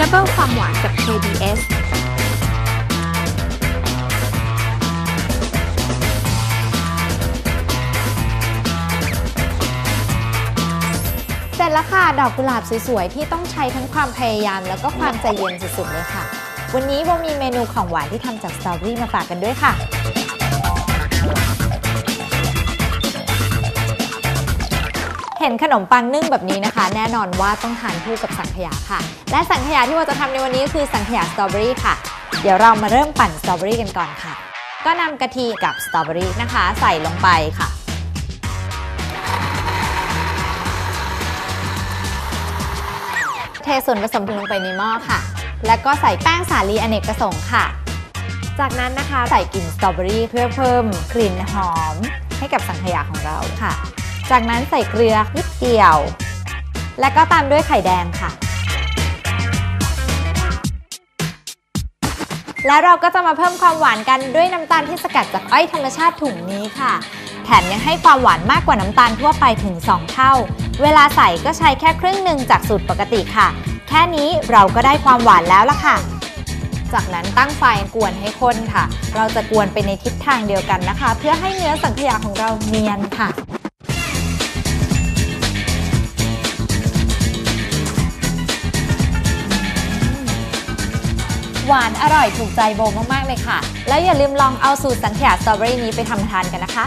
ดับเบิลความหวานกับ KBS เสร็จแล้วค่ะ ดอกกุหลาบสวยๆ ที่ต้องใช้ทั้งความพยายามแล้วก็ความใจเย็นสุดๆเลยค่ะ วันนี้โบมีเมนูของหวานที่ทำจากสตรอเบอรี่มาฝากกันด้วยค่ะ ห็นขนมปังนึ่งแบบนี้นะคะ แน่นอนว่าต้องทานคู่กับสังขยาค่ะ และสังขยาที่เราจะทำในวันนี้ก็คือสังขยาสตรอเบอรี่ค่ะ เดี๋ยวเรามาเริ่มปั่นสตรอเบอรี่กันก่อนค่ะ ก็นำกะทิกับสตรอเบอรี่นะคะ ใส่ลงไปค่ะเทส่วนผสมลงไปในหม้อค่ะ แล้วก็ใส่แป้งสาลีอเนกประสงค์ค่ะ จากนั้นนะคะใส่กลิ่นสตรอเบอรี่เพื่อเพิ่มกลิ่นหอมให้กับสังขยาของเราค่ะ จากนั้นใส่เกลือนิดเดียว และก็ตามด้วยไข่แดงค่ะ แล้วเราก็จะมาเพิ่มความหวานกันด้วยน้ำตาลที่สกัดจากอ้อยธรรมชาติถุงนี้ค่ะ แถมยังให้ความหวานมากกว่าน้ำตาลทั่วไปถึง 2 เท่า เวลาใส่ก็ใช้แค่ครึ่งหนึ่งจากสูตรปกติค่ะ แค่นี้เราก็ได้ความหวานแล้วล่ะค่ะ จากนั้นตั้งไฟกวนให้ข้นค่ะ เราจะกวนไปในทิศทางเดียวกันนะคะ เพื่อให้เนื้อสังขยาของเราเนียนค่ะ หวานอร่อยถูกใจโบมากๆเลยค่ะ แล้วอย่าลืมลองเอาสูตรสังขยาสตรอเบอรี่นี้ไปทำทานกันนะคะ